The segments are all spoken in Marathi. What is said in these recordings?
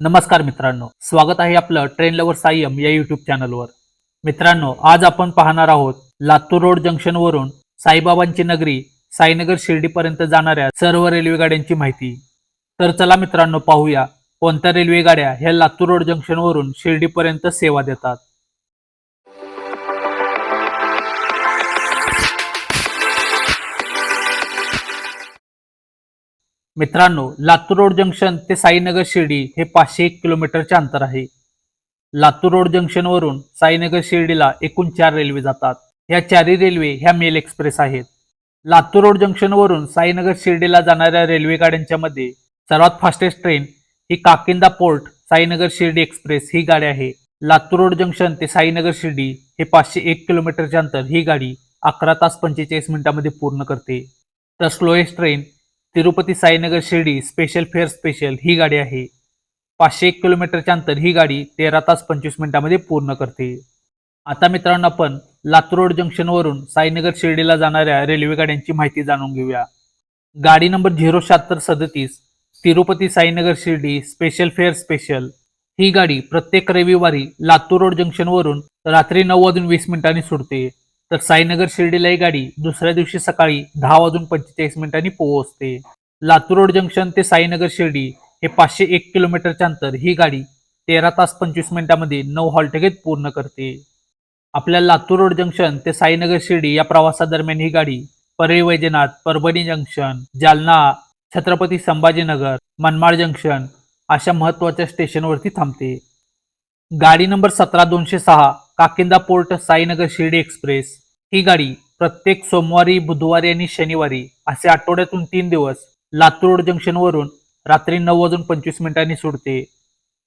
नमस्कार मित्रांनो. स्वागत आहे आपलं ट्रेन लवर सायम या युट्यूब चॅनलवर मित्रांनो आज आपण पाहणार आहोत लातूर रोड जंक्शन वरून साईबाबांची नगरी साईनगर शिर्डीपर्यंत जाणाऱ्या सर्व रेल्वे गाड्यांची माहिती. तर चला मित्रांनो पाहूया कोणत्या रेल्वे गाड्या ह्या लातूर रोड जंक्शन वरून शिर्डीपर्यंत सेवा देतात. मित्रांनो लातूर रोड जंक्शन ते साईनगर शिर्डी हे पाचशे एक किलोमीटरचे अंतर आहे. लातूर रोड जंक्शनवरून साईनगर शिर्डीला एकूण चार रेल्वे जातात. ह्या चारही रेल्वे ह्या मेल एक्सप्रेस आहेत. लातूर रोड जंक्शनवरून साईनगर शिर्डीला जाणाऱ्या रेल्वे गाड्यांच्या मध्ये सर्वात फास्टेस्ट ट्रेन ही काकिंदा पोर्ट साईनगर शिर्डी एक्सप्रेस ही गाडी आहे. लातूर रोड जंक्शन ते साईनगर शिर्डी हे पाचशे एक किलोमीटरचे अंतर ही गाडी अकरा तास पंचेचाळीस मिनिटांमध्ये पूर्ण करते. तर slowest train Tirupati Sainagar Shirdi special fare special ही गाडी आहे. पाचशे एक किलोमीटरच्या अंतर ही गाडी तेरा तास पंचवीस मिनिटांमध्ये पूर्ण करते. आता मित्रांनो आपण लातूर रोड जंक्शनवरून साईनगर शिर्डीला जाणाऱ्या रेल्वे गाड्यांची माहिती जाणून घेऊया. गाडी नंबर झिरो शहात्तर सदतीस Tirupati Sainagar Shirdi special fare special ही गाडी प्रत्येक रविवारी लातूर रोड जंक्शनवरून रात्री नऊ वाजून वीस मिनिटांनी सुटते. तर साईनगर शिर्डीला ही गाडी दुसऱ्या दिवशी सकाळी दहा वाजून पंचेचाळीस मिनिटांनी पोहोचते. लातूर रोड जंक्शन ते साईनगर शिर्डी हे पाचशे एक किलोमीटरच्या अंतर ही गाडी तेरा तास पंचवीस मिनिटांमध्ये नऊ हॉल्ट घेत पूर्ण करते. आपल्या लातूर रोड जंक्शन ते साईनगर शिर्डी या प्रवासादरम्यान ही गाडी परळी वैजनाथ परभणी जंक्शन जालना छत्रपती संभाजीनगर मनमाड जंक्शन अशा महत्त्वाच्या स्टेशनवरती थांबते. गाडी नंबर सतरा दोनशे सहा काकिंदा पोर्ट साईनगर शिर्डी एक्सप्रेस. ही गाडी प्रत्येक सोमवारी बुधवारी आणि शनिवारी असे आठवड्यातून तीन दिवस लातूर रोड जंक्शनवरून रात्री नऊ वाजून पंचवीस मिनिटांनी सुटते.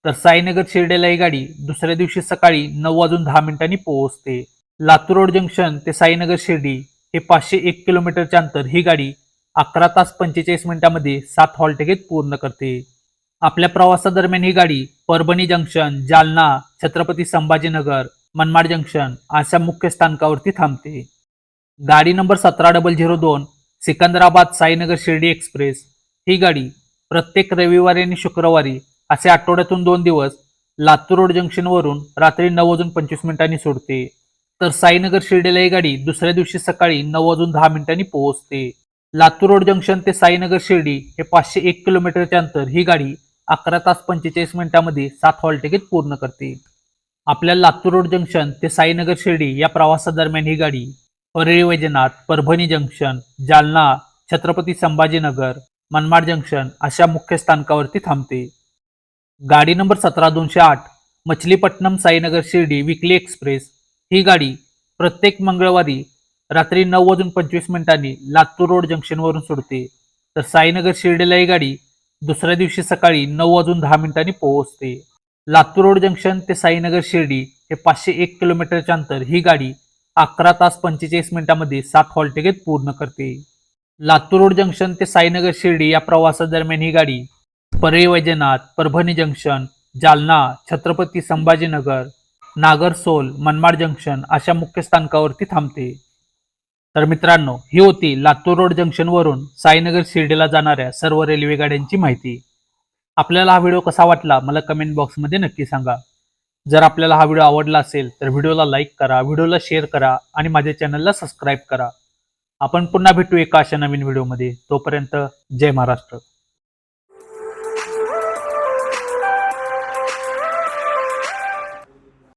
तर साईनगर शिर्डीला ही गाडी दुसऱ्या दिवशी सकाळी नऊ वाजून दहा मिनिटांनी पोहोचते. लातूर रोड जंक्शन ते साईनगर शिर्डी हे पाचशे एक किलोमीटरचे अंतर ही गाडी अकरा तास पंचेचाळीस मिनिटांमध्ये सात हॉल्ट पूर्ण करते. आपल्या प्रवासादरम्यान ही गाडी परभणी जंक्शन जालना छत्रपती संभाजीनगर मनमाड जंक्शन अशा मुख्य स्थानकावरती थांबते. गाडी नंबर सतरा डबल झिरो दोन सिकंदराबाद साईनगर शिर्डी एक्सप्रेस. ही गाडी प्रत्येक रविवारी आणि शुक्रवारी असे आठवड्यातून दोन दिवस लातूर रोड जंक्शनवरून रात्री नऊ वाजून पंचवीस मिनिटांनी सोडते. तर साईनगर शिर्डीला ही गाडी दुसऱ्या दिवशी सकाळी नऊ वाजून दहा मिनिटांनी पोहोचते. लातूर रोड जंक्शन ते साईनगर शिर्डी हे पाचशे एक किलोमीटरचे अंतर ही गाडी अकरा तास पंचेचाळीस मिनिटांमध्ये सात हॉल तिकीट पूर्ण करते. आपल्या लातूर रोड जंक्शन ते साईनगर शिर्डी या प्रवासादरम्यान ही गाडी परळी वैजनाथ परभणी जंक्शन जालना छत्रपती संभाजीनगर मनमाड जंक्शन अशा मुख्य स्थानकावरती थांबते. गाडी नंबर सतरा दोनशे आठ मछलीपट्टणम साईनगर शिर्डी विकली एक्सप्रेस. ही गाडी प्रत्येक मंगळवारी रात्री नऊ वाजून पंचवीस मिनिटांनी लातूर रोड जंक्शनवरून सोडते तर साईनगर शिर्डीला ही गाडी दुसऱ्या दिवशी सकाळी नऊ वाजून दहा मिनिटांनी पोहोचते. लातूर रोड जंक्शन ते साईनगर शिर्डी हे पाचशे एक किलोमीटरच्या अंतर ही गाडी अकरा तास पंचेचाळीस मिनिटांमध्ये सात हॉल्ट पूर्ण करते. लातूर रोड जंक्शन ते साईनगर शिर्डी या प्रवासादरम्यान ही गाडी परळी वैजनाथ परभणी जंक्शन जालना छत्रपती संभाजीनगर नागरसोल मनमाड जंक्शन अशा मुख्य स्थानकावरती थांबते. तर मित्रांनो ही होती लातूर रोड जंक्शनवरून साईनगर शिर्डीला जाणाऱ्या सर्व रेल्वे गाड्यांची माहिती. आपल्याला हा व्हिडिओ कसा वाटला मला कमेंट बॉक्समध्ये नक्की सांगा. जर आपल्याला हा व्हिडिओ आवडला असेल तर व्हिडिओला लाईक करा व्हिडिओला शेअर करा आणि माझ्या चॅनलला सबस्क्राईब करा. आपण पुन्हा भेटू एका अशा नवीन व्हिडिओमध्ये तोपर्यंत जय महाराष्ट्र.